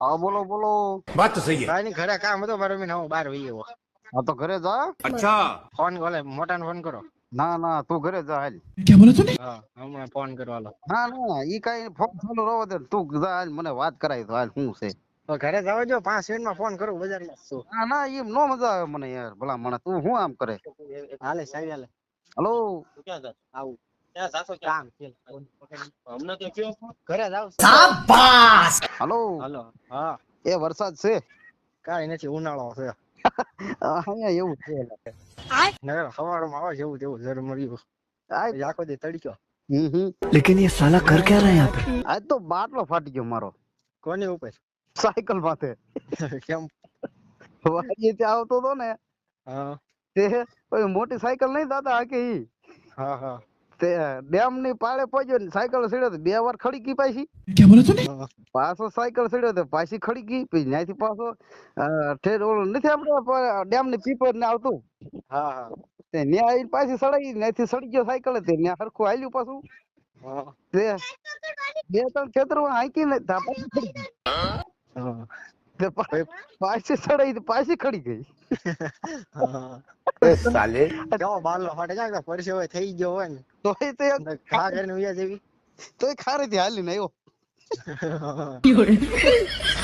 હા બોલો બોલો. વાત તો સહી કાઈ ઘરે કામ હતો મારે મેં હું બહાર વહી આવ્યો હા તો ઘરે જા. અચ્છા. ફોન ભલે મોટાને ફોન કરો. ના ના તું ઘરે જા હાલ. કે બોલે તું હા હમણાં ફોન કરો ના ના ઈ કાઈ ફોન ચાલુ રહો દે તું જા હાલ મને વાત કરાય તો હાલ શું છે. તો ઘરે જાવ જો પાંચ મિનિટમાં ફોન કરું બજારમાં છું. ના ના એમ નો મજા આવે મને યાર ભલા મને તું શું આમ કરે? હાલે સાહેબ હાલે. હલો? ક્યાં આવું. કામ છે હમણાં તો કયો ઘરે જાવ છું. હલો હાલો હા એ વરસાદ છે કાંઈ નથી ઉનાળો છે અહીંયા એવું છે નગર સવારમાં આવે છે એવું તેવું જરૂર મળ્યું આજ પછી આખો દી તડક્યો હમ હમ. लेकिन ये साला कर क्या रहा है यहाँ पे આજ તો બાટલો ફાટી ગયો મારો કોની ઉપર સાયકલ માથે કેમ વાડીએ ત્યાં આવતો હતો ને હા તે ઓલી મોટી સાયકલ નહીં દાદા આ કે ઈ હા હા તે ડેમની પાળે પહોંચ્યો ને સાયકલ સીડ્યો બે વાર ખડી ગઈ પાછી. પાછો સાયકલ સીડ્યો તો પાછી ખડી ગઈ પછી ત્યાંથી પાછો ઠેર ઓલું નથી આપણે ડેમની પીપર ને આવતું. હા હા. તે ન્યા આવીને પાછી સડાઈ ત્યાંથી સડી ગયો સાયકલ તે ન્યા સરખું હાલ્યું પાછું. હા. તે બે ત્રણ ખેતરો હાંકી ને પાછી ગઈ હા પાછી તો ખડી ગઈ. સાલે. કેવો બારલો ફાટે જાય પરસે હોય થઈ ગયો હોય ને. તો એ તો ખા કરીને ઉયા જેવી. તોય હાલી ને આવ્યો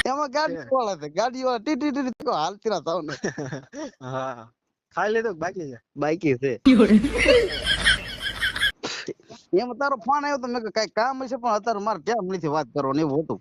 એમાં ગાડી વાળા છે ગાડી વાળા ટી ટી ટી હાલતી ના થાવ ને. હા. ખાઈ લેતો બાકી છે? બાકી છે. એમાં તારો ફોન આવ્યો તો મેં કઈ કાંઈ કામ હશે પણ અત્યારે મારે કેમ નથી વાત કરવાની એવું હતું.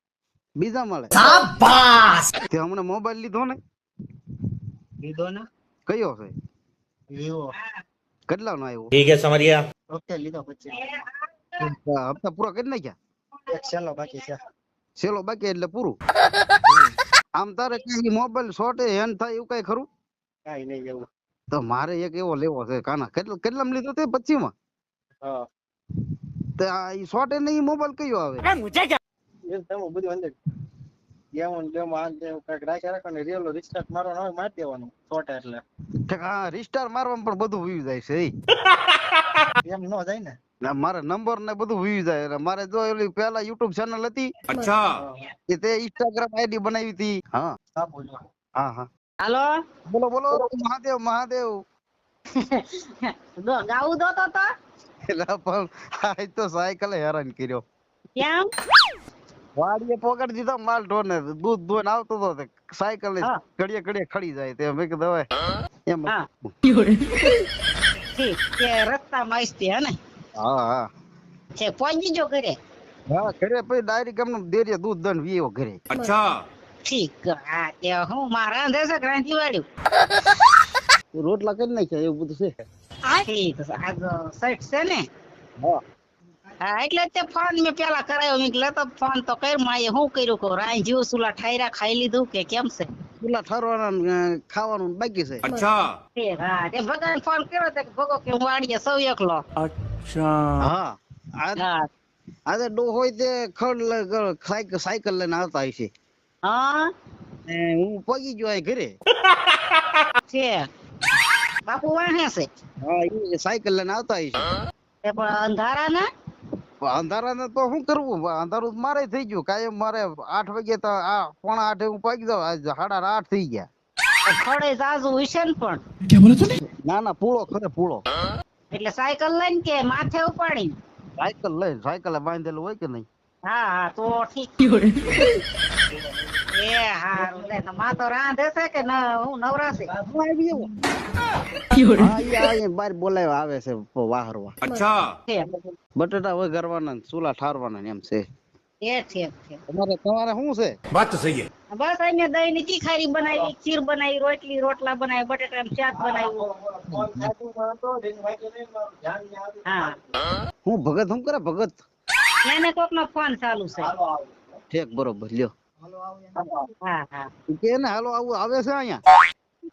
બીજા મળે. શાબાશ! તે હમણાં મોબાઈલ લીધો ને? લીધો ને? કયો છે? વિવો. કેટલા નો આવ્યો? ઠીક છે સમરિયા. ઓકે લીધો પછી. હપ્તા પૂરા કરી નાખ્યા? એક છેલ્લો બાકી છે. છેલ્લો બાકી એટલે પૂરું? આમ તારે કઈ મોબાઈલ શોર્ટ હેન્ડ થાય એવું કઈ ખરું? કઈ નહીં એવું. તો મારે એક એવો લેવો છે કાના. કેટલા માં લીધો તે પચીમાં હા. તે આ શોર્ટ એ નહીં મોબાઈલ કયો આવે? રીલ તમે બધું અંદર. ગેમો ને ગેમો આ ગેમ કાંઈક રાખ્યા રાખો ને રીલ રિસ્ટાર્ટ મારવાનો હોય મારી દેવાનું શોર્ટ એટલે. હા રિસ્ટાર્ટ મારવામાં પણ બધું વ્યૂ જાય છે એમ ન જાય ને? ના મારા નંબર ને બધું વી જાય એટલે મારે જો એલી પેલા YouTube ચેનલ હતી અચ્છા. એ તે ઇન્સ્ટાગ્રામ આઈડી બનાવી હતી. હા. હા બોલો. હા હા. હાલો? બોલો બોલો મહાદેવ મહાદેવ. દો ગાવું દો તો તો. એટલે પણ આ તો સાયકલ હેરાન કર્યો. કેમ? વાડીએ પોકડી દીધો માલ ઢોરને દૂધ દોઈને આવતો તો સાયકલ ને ઘડીએ ઘડીએ ખડી જાય તે. મેં કીધું હવે એમ કે રસ્તા માઈસ્તી હે ને? હા હા. છે પહોંચી જો ઘરે? હા ઘરે પછી ડાયરી ગમ દેરીએ દૂધ દન વીઓ ઘરે. અચ્છા. ઠીક આ તે હું મારા અંધે છે ક્રાંતિ વાળ્યું રોટલા કરી નાખ્યા એવું બધું છે. ઠીક આ સેટ છે ને? હા. હા એટલે તે ફોન મેં પેલા કરાયો. મેં લેતો ફોન તો કર્યો માં શું કર્યું? કહું રાઈ જીવ સુલા ઠાયરા ખાઈ લીધું કે કેમ છે? સુલા ઠરવાના ખાવાનું બાકી છે. અચ્છા. હા તે ભગવાન ફોન કર્યો તે ભગો કે હું વાડીએ સૌ એકલો. અચ્છા. હા હા. તે ડો હોય તે ખડ સાયકલ લઈને આવતા હશે હા? હું પગી ગયો ઘરે. છે. બાપુ વાહે છે? હા એ સાયકલ લઈને આવતા હશે પણ અંધારા ના અંધારાને તો શું કરવું? અંધારું મારે થઈ ગયું. કાયમ મારે આઠ વાગે તો આ પોણા આઠે હું પાકી જાઉં. આજ સાડા આઠ થઈ ગયા. ખડે સાસુ હશે ને પણ. ના? ના પૂળો ખરે પૂળો. એટલે સાયકલ લઈને કે માથે ઉપાડી સાયકલ લઈ સાયકલ બાંધેલું હોય કે નહીં? હા હા તો ઠીક. એ હારું લે તો માં તો રાંધે છે કે ન હું નવરાશે? હું આવી અહીં હા હું. ભગત હું કરે ભગત? ના કોક નો ફોન ચાલુ છે. ઠેક બરોબર લ્યો. કે ને હાલો આવું આવે છે અહિયાં?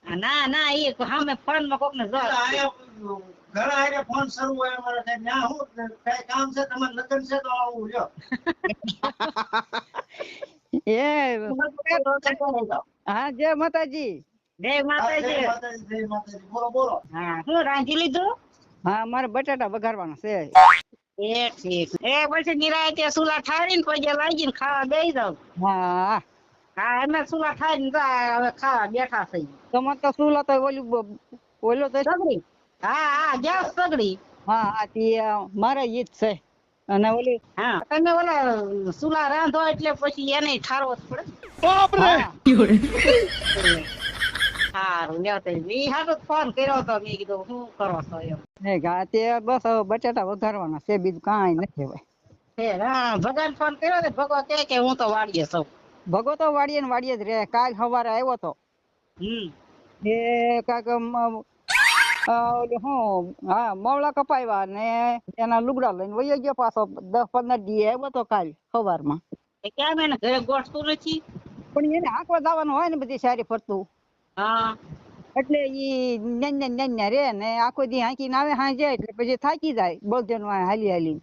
ના ના એ સામે ફોનમાં કોક ને જો ઘણા આરે ફોન શરૂ હોય અમારે સાહેબ. ના હું કઈ કામ છે તમારે લગ્ન છે તો આવું જો એ હા જય માતાજી. જય માતાજી. જય માતાજી બોલો બોલો. હા શું રાંધી લીધું? હા મારે બટાટા વઘારવાના છે. એ ઠીક. એ પછી નિરાયતે સુલા ઠારીને પછી લાગીને ખાવા બેસી જાવ હા. હા અમે સુલા થાય ને હવે ખાવા બેઠા થઈ તમારે તો સુલા તો ઓલું ઓલો તો સગડી? હા હા ગેસ સગડી. હા હા તે મારે ઈ જ છે. અને ઓલી હા. તમે ઓલા સુલા રાંધો એટલે પછી એને ઠારવો જ પડે. હા, સારું લ્યો તે. ઈ હાટુ ફોન કર્યો તો મેં કીધું શું કરો છો એમ? એ ગા તે બસ હવે બટાટા વઘારવાના છે બીજું કાંઈ નથી હવે. હા ભગવાન ફોન કર્યો ને ભગવાન કે કે હું તો વાડીએ સૌ ભગો તો વાડીએ ને વાડીએ જ રહે. કાલ સવારે આવ્યો તો. એ કાક હું હા મવડા કપાવ્યા ને એના લુગડા લઈને વયો ગયો પાછો. દસ પંદર દી આવ્યો તો કાલ સવારમાં. કેમ એને ઘરે ગોઠતું નથી? પણ એને આંકવા જવાનું હોય ને બધી સારી ફરતું. હા. એટલે ઈ નેન નેન ને રે ને આખો દી હાંકીને આવે હાંજે એટલે પછી થાકી જાય. બળદેવનું આ હાલી હાલી